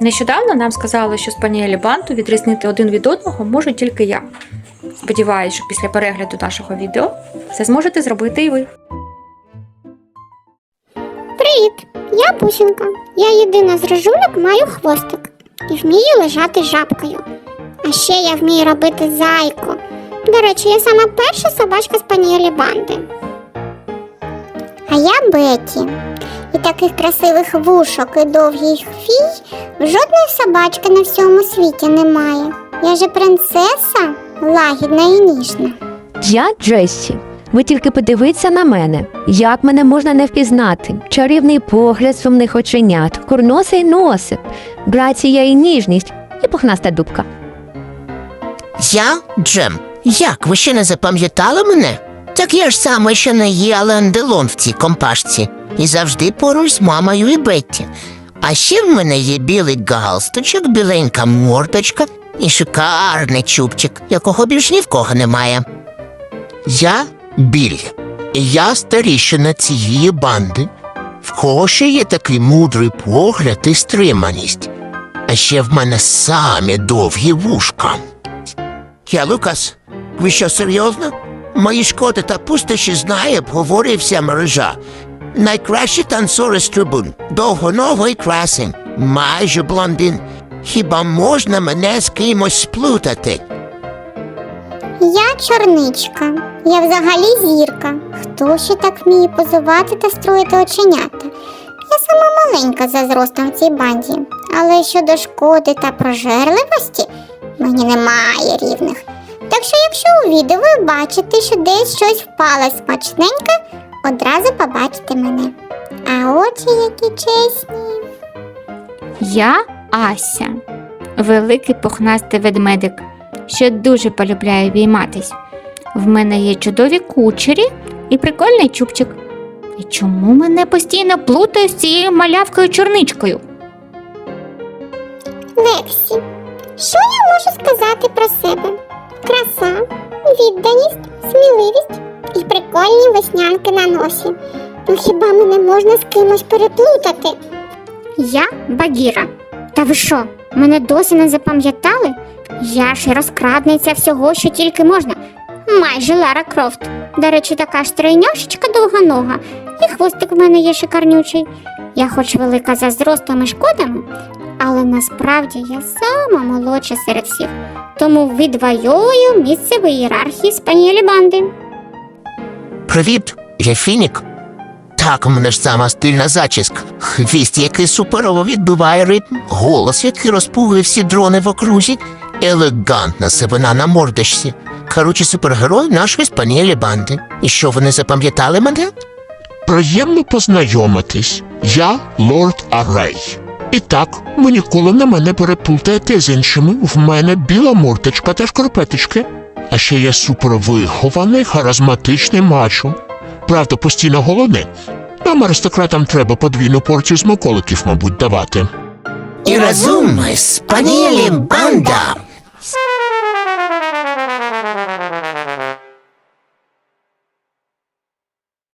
Нещодавно нам сказали, що спаніелі банту відрізнити один від одного можу тільки я. Сподіваюсь, що після перегляду нашого відео це зможете зробити і ви. Привіт, я Бусінка. Я єдина з рожулок маю хвостик і вмію лежати жабкою. А ще я вмію робити зайку. До речі, я сама перша собачка з паніелі банди. А я Беті. І таких красивих вушок і довгих фій жодної собачки на всьому світі немає. Я же принцеса, лагідна і ніжна. Я Джессі. Ви тільки подивіться на мене. Як мене можна не впізнати? Чарівний погляд сумних оченят, курносий носик, грація і ніжність і пухнаста дубка. Я Джем. Як ви ще не запам'ятали мене? Так я ж саме ще не є Ален Делон в цій компашці. І завжди поруч з мамою і Бетті. А ще в мене є білий галстучок, біленька мордочка і шикарний чубчик, якого більш ні в кого немає. Я біль. І я старішина цієї банди. В кого ще є такий мудрий погляд і стриманість. А ще в мене самі довгі вушка. Я Лукас. Ви що серйозно? Мої шкоди та пустощі знає, обговорює вся мережа. Найкращі танцори з трибун, довгоногий красень, майже блондин. Хіба можна мене з кимось сплутати? Я чорничка. Я взагалі зірка. Хто ще так вміє позувати та строїти оченята? Я сама маленька за зростом в цій банді, але щодо шкоди та прожерливості мені немає рівних. Якщо у відео ви бачите, що десь щось впало смачненьке, одразу побачите мене. А очі які чесні. Я Ася, великий пухнастий ведмедик, що дуже полюбляє обійматись. В мене є чудові кучері і прикольний чубчик. І чому мене постійно плутають з цією малявкою чорничкою? Лексі, що я можу сказати про себе? Краса, відданість, сміливість і прикольні веснянки на носі. Ну хіба мене можна з кимось переплутати? Я Багіра. Та ви що, мене досі не запам'ятали? Я ж розкрадниця всього, що тільки можна. Майже Лара Крофт. До речі, така ж тройняшечка довгонога, і хвостик в мене є шикарнючий. Я хоч велика за зростом і шкодами, насправді я сама молодша серед всіх, тому відвоюю місце в ієрархії спаніелі банди. Привіт, я Фінік. Так, у мене ж сама стильна зачіска. Хвіст, який суперово відбиває ритм, голос, який розпугує всі дрони в окрузі, елегантна сивина на мордочці. Короче, супергерой нашої спаніелі банди. І що вони запам'ятали мене? Приємно познайомитись. Я лорд Арей. І так, ви ніколи на мене переплутаєте з іншими. В мене біла мордочка та шкарпеточки. А ще я супервихований, харизматичний мачо. Правда, постійно голодний. Нам аристократам треба подвійну порцію смаколиків, мабуть, давати. І разом ми спаніелі банда.